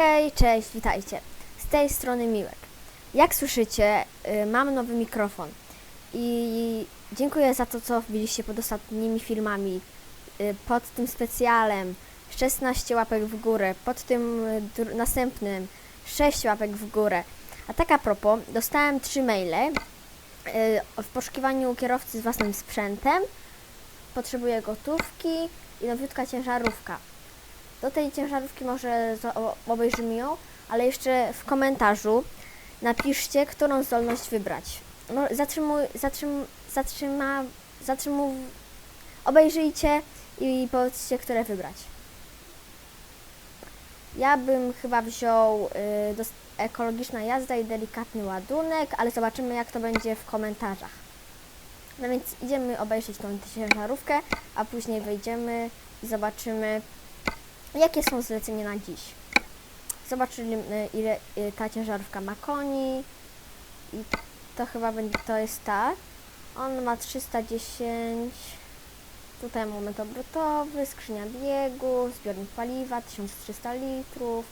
Hej, cześć, witajcie. Z tej strony Miłek. Jak słyszycie, y, mam nowy mikrofon i dziękuję za to, co wbiliście pod ostatnimi filmami. Y, Pod tym specjalem 16 łapek w górę, pod tym y, następnym 6 łapek w górę. A tak a propos, dostałem 3 maile w poszukiwaniu kierowcy z własnym sprzętem. Potrzebuję gotówki i nowiutka ciężarówka. Do tej ciężarówki może obejrzymy ją, ale jeszcze w komentarzu napiszcie, którą zdolność wybrać. No, zatrzymuj, zatrzym, zatrzyma, zatrzymuj, obejrzyjcie i powiedzcie, które wybrać. Ja bym chyba wziął y, ekologiczna jazda i delikatny ładunek, ale zobaczymy jak to będzie w komentarzach. No więc idziemy obejrzeć tą ciężarówkę, a później wejdziemy i zobaczymy Jakie są zlecenia na dziś? Zobaczymy ile y, ta ciężarówka ma koni i to chyba będzie, to jest ta. On ma 310, tutaj moment obrotowy, skrzynia biegu, zbiornik paliwa 1300 litrów,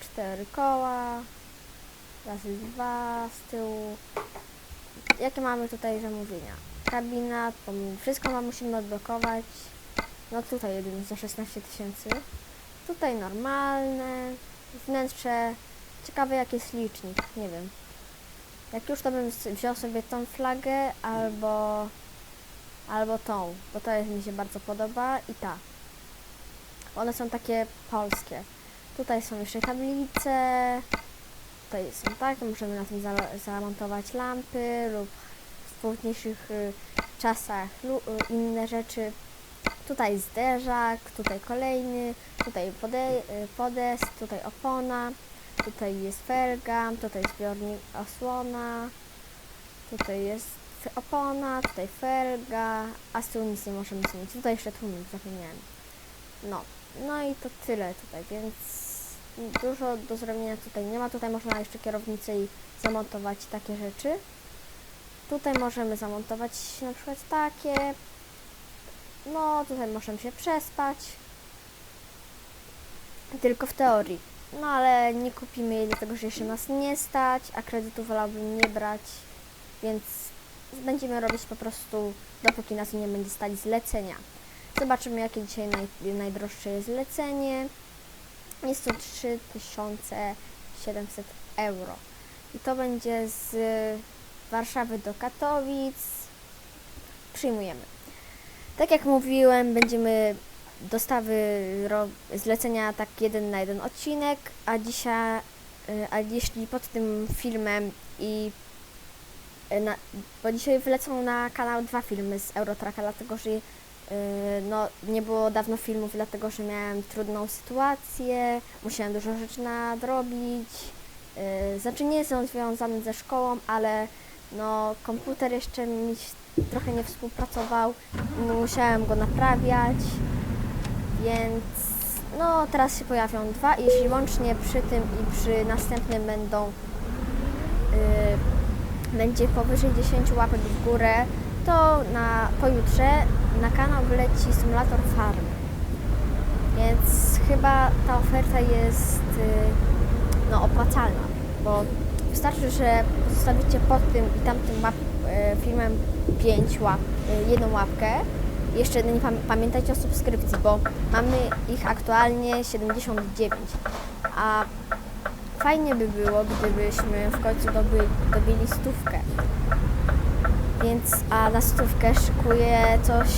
4 koła, razy 2 z tyłu. Jakie mamy tutaj zamówienia? Kabina, to wszystko ma, musimy odblokować. No tutaj jeden za 16 tysięcy. Tutaj normalne. Wnętrze. Ciekawe jaki jest licznik. Nie wiem. Jak już to bym wziął sobie tą flagę albo albo tą, bo to jest, mi się bardzo podoba i ta. One są takie polskie. Tutaj są jeszcze tablice. Tutaj są takie, możemy na tym za- zamontować lampy lub w późniejszych y, czasach y, inne rzeczy. Tutaj zderzak, tutaj kolejny, tutaj pode, y, podest, tutaj opona, tutaj jest felga, tutaj zbiornik osłona, tutaj jest opona, tutaj felga, a z tyłu nic nie możemy zmienić. Tutaj jeszcze tłumik, zapomniałem. No, no i to tyle tutaj, więc dużo do zrobienia tutaj nie ma. Tutaj można jeszcze kierownicę i zamontować takie rzeczy. Tutaj możemy zamontować na przykład takie, no, tutaj możemy się przespać. Tylko w teorii. No, ale nie kupimy jej, dlatego że jeszcze nas nie stać, a kredytu wolałbym nie brać, więc będziemy robić po prostu, dopóki nas nie będzie stać zlecenia. Zobaczymy, jakie dzisiaj naj, najdroższe jest zlecenie. Jest to 3700 euro. I to będzie z Warszawy do Katowic. Przyjmujemy. Tak jak mówiłem, będziemy dostawy zlecenia tak jeden na jeden odcinek, a dzisiaj, y, a jeśli pod tym filmem i y, na, bo dzisiaj wylecą na kanał dwa filmy z Eurotraka, dlatego że y, no, nie było dawno filmów, dlatego że miałem trudną sytuację, musiałem dużo rzeczy nadrobić. Y, Znaczy nie są związane ze szkołą, ale no, komputer jeszcze mi trochę nie współpracował, musiałem go naprawiać, więc no teraz się pojawią dwa jeśli łącznie przy tym i przy następnym będą y, będzie powyżej 10 łapek w górę, to na pojutrze na kanał wyleci symulator farm. Więc chyba ta oferta jest y, no, opłacalna, bo wystarczy, że pozostawicie pod tym i tamtym łap, e, filmem 5 łap, e, jedną łapkę. Jeszcze nie pam- pamiętajcie o subskrypcji, bo mamy ich aktualnie 79. A fajnie by było, gdybyśmy w końcu doby, dobili stówkę. Więc a na stówkę szykuję coś,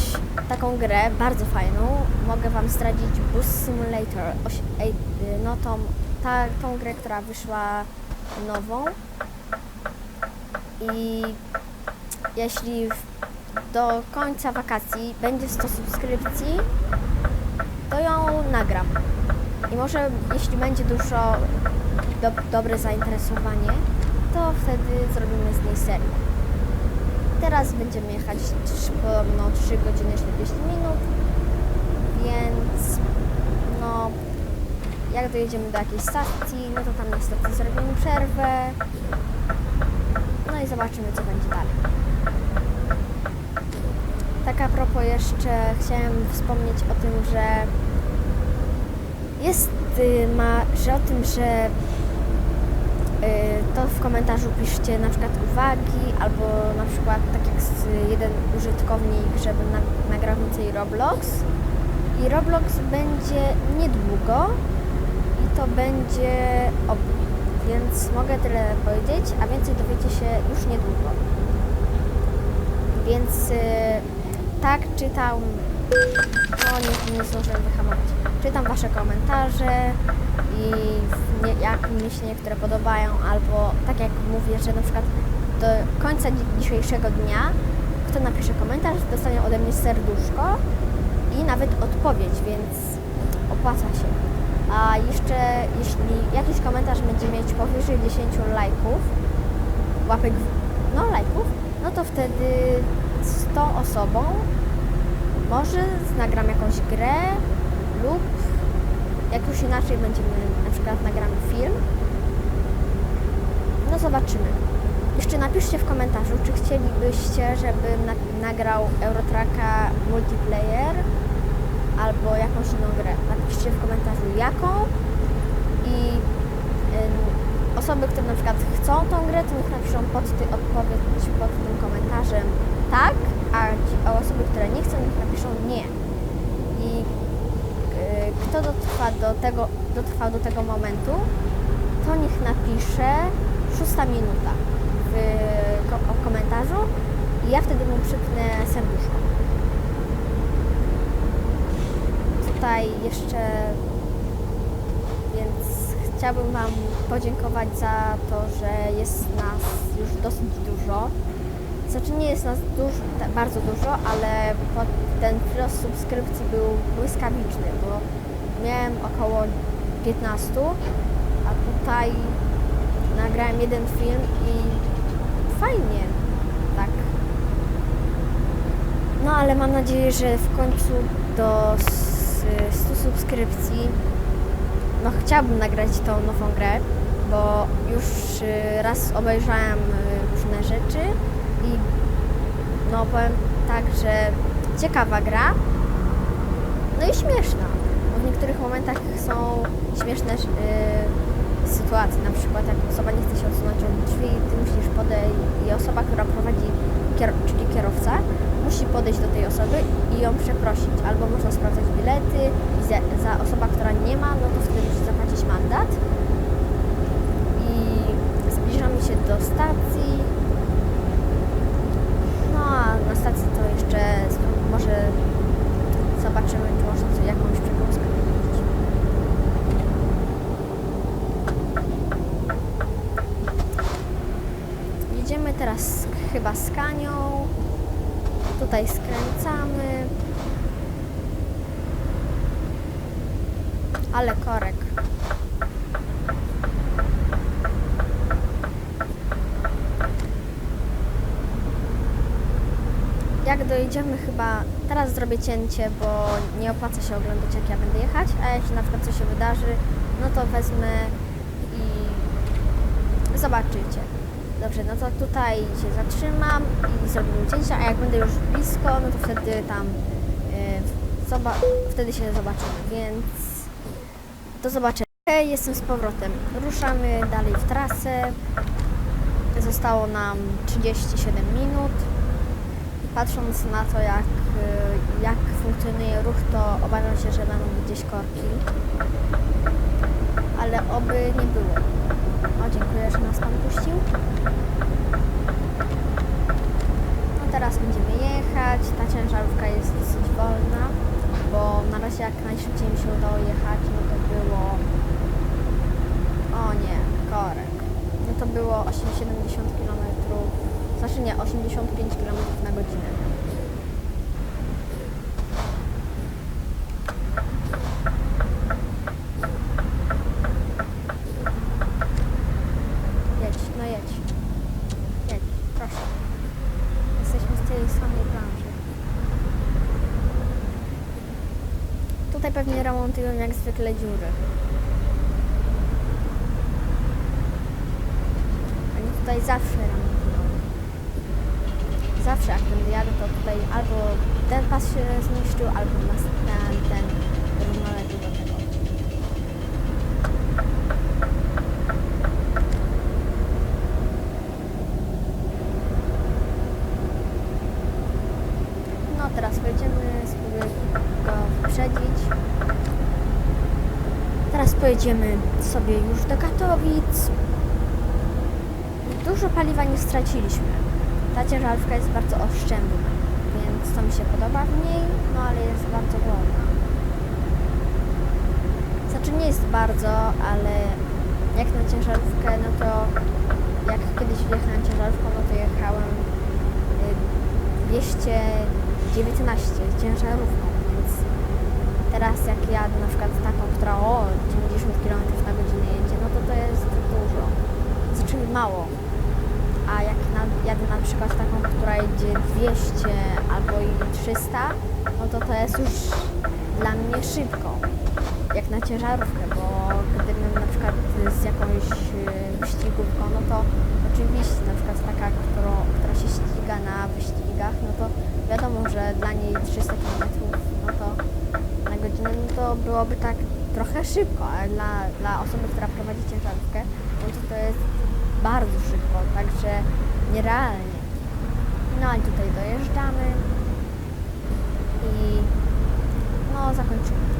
taką grę bardzo fajną. Mogę Wam zdradzić Bus Simulator. Oś, ej, no tą, ta, tą grę, która wyszła nową. I jeśli do końca wakacji będzie 100 subskrypcji, to ją nagram. I może jeśli będzie dużo do, dobre zainteresowanie, to wtedy zrobimy z niej serię. Teraz będziemy jechać podobno 3 godziny 40 minut, więc no jak dojedziemy do jakiejś stacji, no to tam niestety zrobimy przerwę. No i zobaczymy co będzie dalej. Tak a propos jeszcze chciałem wspomnieć o tym, że jest y, marzy o tym, że y, to w komentarzu piszcie na przykład uwagi, albo na przykład tak jak jeden użytkownik, żeby na, nagrał więcej Roblox. I Roblox będzie niedługo to będzie obój. Więc mogę tyle powiedzieć, a więcej dowiecie się już niedługo. Więc y, tak czytam. No nie, nie zdążyłem wyhamować. Czytam wasze komentarze i nie, jak mi się niektóre podobają, albo tak jak mówię, że na przykład do końca dzi- dzisiejszego dnia kto napisze komentarz, dostanie ode mnie serduszko i nawet odpowiedź, więc opłaca się. A jeszcze jeśli jakiś komentarz będzie mieć powyżej 10 lajków, łapek, no lajków, no to wtedy z tą osobą może nagram jakąś grę lub jak już inaczej będziemy, na przykład nagramy film. No zobaczymy. Jeszcze napiszcie w komentarzu, czy chcielibyście, żebym na- nagrał Eurotracka multiplayer albo jakąś inną grę. Napiszcie w komentarzu jaką i ym, osoby, które na przykład chcą tą grę, to niech napiszą pod ty, odpowiedź pod tym komentarzem tak, a, ci, a osoby, które nie chcą, niech napiszą nie. I y, kto dotrwa do tego, dotrwał do tego momentu, to niech napisze szósta minuta w w komentarzu i ja wtedy mu przypnę serduszko. Tutaj jeszcze, więc chciałabym Wam podziękować za to, że jest nas już dosyć dużo. Znaczy nie jest nas dużo, bardzo dużo, ale ten przyrost subskrypcji był błyskawiczny, bo miałem około 15, a tutaj nagrałem jeden film i fajnie, tak. No ale mam nadzieję, że w końcu do 100 subskrypcji. No chciałabym nagrać tą nową grę, bo już y, raz obejrzałem y, różne rzeczy i no powiem tak, że ciekawa gra, no i śmieszna, bo w niektórych momentach są śmieszne y, sytuacje, na przykład jak osoba nie chce się odsunąć od drzwi, ty musisz podejść i osoba, która prowadzi, musi podejść do tej osoby i ją przeprosić, albo można sprawdzać bilety i za, za osoba, która nie ma, no to wtedy musi zapłacić mandat i zbliżamy się do stacji, no a na stacji to jeszcze może zobaczymy, czy można coś, jakąś przekąskę kupić. Jedziemy teraz chyba z Kanią. Tutaj skręcamy. Ale korek. Jak dojedziemy chyba, teraz zrobię cięcie, bo nie opłaca się oglądać jak ja będę jechać, a jeśli na przykład coś się wydarzy, no to wezmę i zobaczycie. Dobrze, no to tutaj się zatrzymam i zrobimy cięcie, a jak będę już blisko, no to wtedy tam, yy, wtedy się zobaczymy, więc do zobaczenia. Hej, jestem z powrotem. Ruszamy dalej w trasę. Zostało nam 37 minut. Patrząc na to, jak, y, jak funkcjonuje ruch, to obawiam się, że będą gdzieś korki. Ale oby nie było. O, dziękuję, że nas Pan puścił. No teraz będziemy jechać. Ta ciężarówka jest dosyć wolna, bo na razie jak najszybciej mi się udało jechać, no to było... O nie, korek. No to było 8- 70 km, znaczy nie, 85 km na godzinę. Pewnie remontują jak zwykle dziury. Oni tutaj zawsze remontują. Zawsze jak będę to tutaj albo ten pas się zniszczył, albo nas ten, ten równoległy do tego. Pojedziemy sobie już do Katowic. Dużo paliwa nie straciliśmy. Ta ciężarówka jest bardzo oszczędna, więc to mi się podoba w niej, no ale jest bardzo wolna. Znaczy nie jest bardzo, ale jak na ciężarówkę, no to jak kiedyś jechałem ciężarówką, no to jechałem y, 219 ciężarówką, więc teraz jak jadę na przykład taką, która o 90 km na godzinę jedzie, no to to jest dużo. Znaczy mało. A jak na, jadę na przykład taką, która jedzie 200 albo i 300, no to to jest już dla mnie szybko. Jak na ciężarówkę, bo gdybym na przykład z jakąś y, wyścigówką, no to oczywiście na przykład taka, którą, która się ściga na wyścigach, no to wiadomo, że dla niej 300 km, no to na godzinę, no to byłoby tak trochę szybko, ale dla, dla osoby, która prowadzi ciężarówkę, no to jest bardzo szybko, także nierealnie. No i tutaj dojeżdżamy i no zakończymy.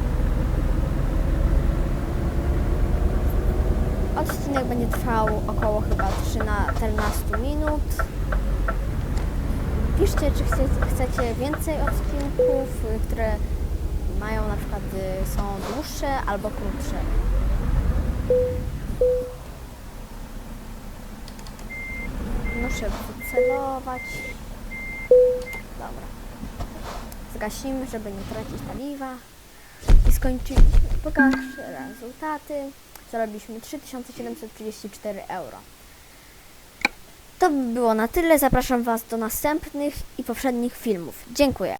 Odcinek będzie trwał około chyba 13 minut. Piszcie, czy chcecie, więcej odcinków, które mają na przykład y, są dłuższe albo krótsze. Muszę wycelować. Dobra. Zgasimy, żeby nie tracić paliwa. I skończyliśmy. Pokażę rezultaty. Zarobiliśmy 3734 euro. To by było na tyle. Zapraszam Was do następnych i poprzednich filmów. Dziękuję.